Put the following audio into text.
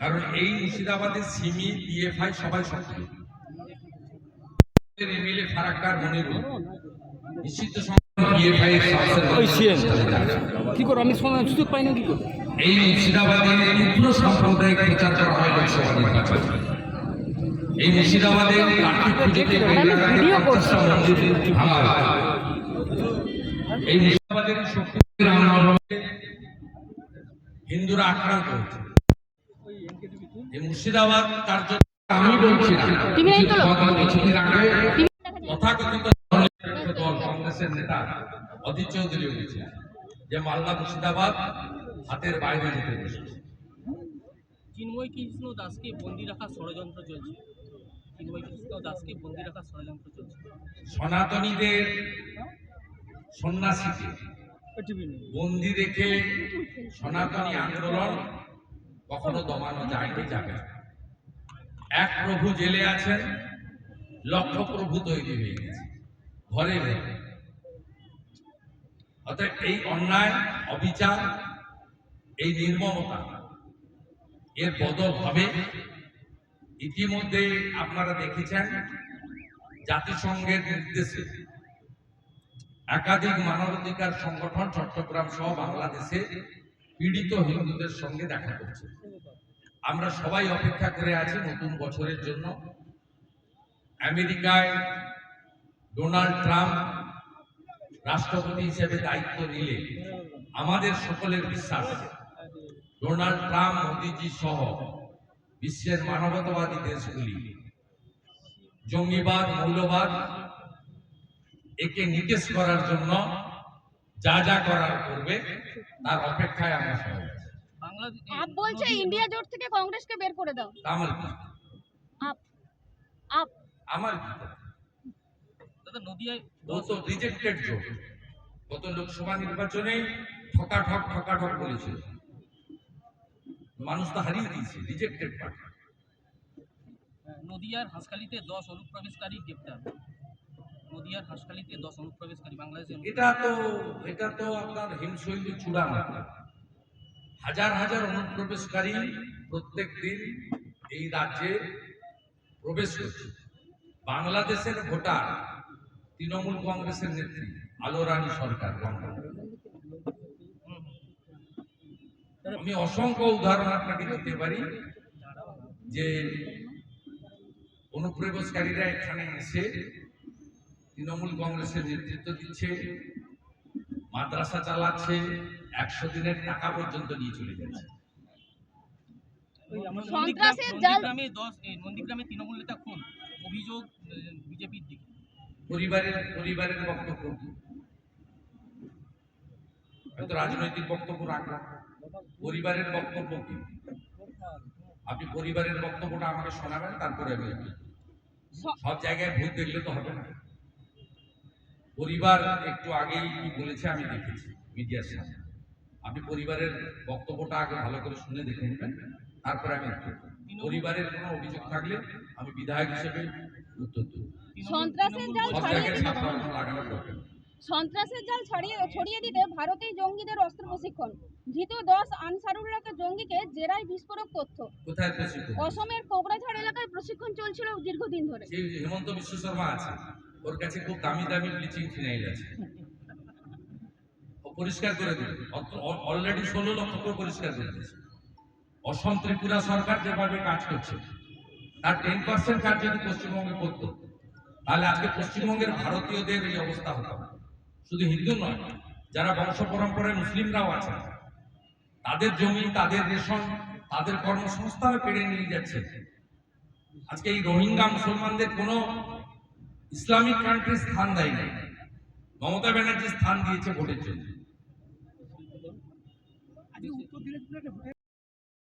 কারণ এই মুর্শিদাবাদের সিমি ডিএফআই সবাই সক্রিয়। এমএলএ ফারাক্কার মনিরুল নিষিদ্ধ ডিএফআই এর ওই সিএম। সদস্য কি করে আমি সুযোগ পাই না কি করে? এই মুর্শিদাবাদে তীব্র সাম্প্রদায়িক প্রচার করা হয় লোকসভা নির্বাচনে। এই মুর্শিদাবাদে কার্তিক পুজোতে। এই মুর্শিদাবাদের হিন্দুরা আক্রান্ত হয়েছে। মুর্শিদাবাদ কার্য আমি বলছি না। কিছুদিন আগে তথাকথিত দল কংগ্রেসের নেতা অধীর চৌধুরী বলেছে যে মালদা মুর্শিদাবাদ হাতের বাইরে যেতে বসেছে। চিন্ময় কৃষ্ণ দাসকে বন্দি রাখার ষড়যন্ত্র চলছে। চিন্ময় কৃষ্ণ দাসকে বন্দি রাখার ষড়যন্ত্র চলছে। সনাতনীদের সন্ন্যাসীকে বন্দি রেখে সনাতনী আন্দোলন কখনো দমানো যায়নি যাবে। এক প্রভু জেলে আছেন, লক্ষ প্রভু তৈরি হয়ে গেছে, ঘরে ঘরে অতএব এই অন্যায়, অবিচার, এই নির্মমতা, এর বদল হবে ইতিমধ্যে আপনারা দেখেছেন, জাতিসংঘের নির্দেশে একাধিক মানবাধিকার সংগঠন চট্টগ্রাম সহ বাংলাদেশে পীড়িত হিন্দুদের সঙ্গে দেখা করছে। আমরা সবাই অপেক্ষা করে আছি নতুন বছরের জন্য। আমেরিকায় ডোনাল্ড ট্রাম্প রাষ্ট্রপতি হিসেবে দায়িত্ব নিলে আমাদের সকলের বিশ্বাস, ডোনাল্ড ট্রাম্প, মোদিজি সহ বিশ্বের মানবতাবাদী দেশগুলি জঙ্গিবাদ, মৌলবাদ একে নিকেশ করার জন্য যা যা করার করবে তার অপেক্ষায় আমরা সবাই আপ বলছে ইন্ডিয়া জোট থেকে কংগ্রেসকে বের করে দাও। আমার কি? আপ আপ। আমার কি? দাদা নদিয়ায় ও তো রিজেক্টেড জোট। গত লোকসভা নির্বাচনে ঠকা ঠক ঠকা ঠক বলেছিল মানুষ তো হারিয়ে দিয়েছে রিজেক্টেড পার্টি নদিয়ার হাসখালিতে দশ অনুপ্রবেশকারী গ্রেপ্তার। নদিয়ার হাসখালিতে দশ অনুপ্রবেশকারী বাংলাদেশের এটা তো এটা তো আপনার হিমশৈলী চূড়ান্ত হাজার হাজার অনুপ্রবেশকারী প্রত্যেক দিন এই রাজ্যে প্রবেশ করছে। বাংলাদেশের ভোটার তৃণমূল কংগ্রেসের নেত্রী, আলো রানী সরকার আমি অসংখ্য উদাহরণ আপনাকে দিতে পারি যে অনুপ্রবেশকারীরা এখানে এসে তৃণমূল কংগ্রেসের নেতৃত্ব দিচ্ছে মাদ্রাসা চালাচ্ছে একশো দিনের টাকা পর্যন্ত নিয়ে চলে যাচ্ছে। সন্ত্রাসের জাল- নন্দীগ্রামে দশ এই নন্দীগ্রামে তৃণমূল নেতা খুন অভিযোগ বিজেপির দিকে। পরিবারের পরিবারের বক্তব্য। হয়তো রাজনৈতিক বক্তব্য রাখলাম পরিবারের বক্তব্য কি? আপনি পরিবারের বক্তব্যটা আমাকে শোনাবেন তারপরে আমি সব জায়গায় ভূত দেখলে তো হবে না। পরিবার একটু আগেই কি বলেছে আমি দেখেছি মিডিয়ার সামনে। আপনি পরিবারের বক্তব্যটা আগে ভালো করে শুনে দেখে নেবেন তারপরে আমি উত্তর পরিবারের কোনো অভিযোগ থাকলে আমি বিধায়ক হিসেবে উত্তর দেব। সন্ত্রাসের জাল লাগানোর দরকার। সন্ত্রাসের জাল ছড়িয়ে ছড়িয়ে দিতে ভারতেই জঙ্গিদের অস্ত্র প্রশিক্ষণ। ধৃত দশ আনসারুল্লাহকে জঙ্গিকে জেরায় বিস্ফোরক তথ্য। অসমের কোকড়াঝাড় এলাকায় প্রশিক্ষণ চলছিল দীর্ঘদিন ধরে। হেমন্ত বিশ্ব শর্মা আছে। ওর কাছে খুব দামি দামি ব্লিচিং ফিনাইল আছে। পরিষ্কার করে দেবে অলরেডি ষোলো লক্ষ করে পরিষ্কার করে দিয়েছে। অসম ত্রিপুরা সরকার যেভাবে কাজ করছে তার টেন পার্সেন্ট কাজ যদি পশ্চিমবঙ্গে করতো তাহলে আজকে পশ্চিমবঙ্গের ভারতীয়দের এই অবস্থা হতো। শুধু হিন্দু নয়, যারা বংশ পরম্পরায় মুসলিমরাও আছে, তাদের জমি, তাদের রেশন, তাদের কর্মসংস্থানে পেড়ে নিয়ে যাচ্ছে। আজকে এই রোহিঙ্গা মুসলমানদের কোনো ইসলামিক কান্ট্রি স্থান দেয় নাই। মমতা ব্যানার্জি স্থান দিয়েছে ভোটের জন্য।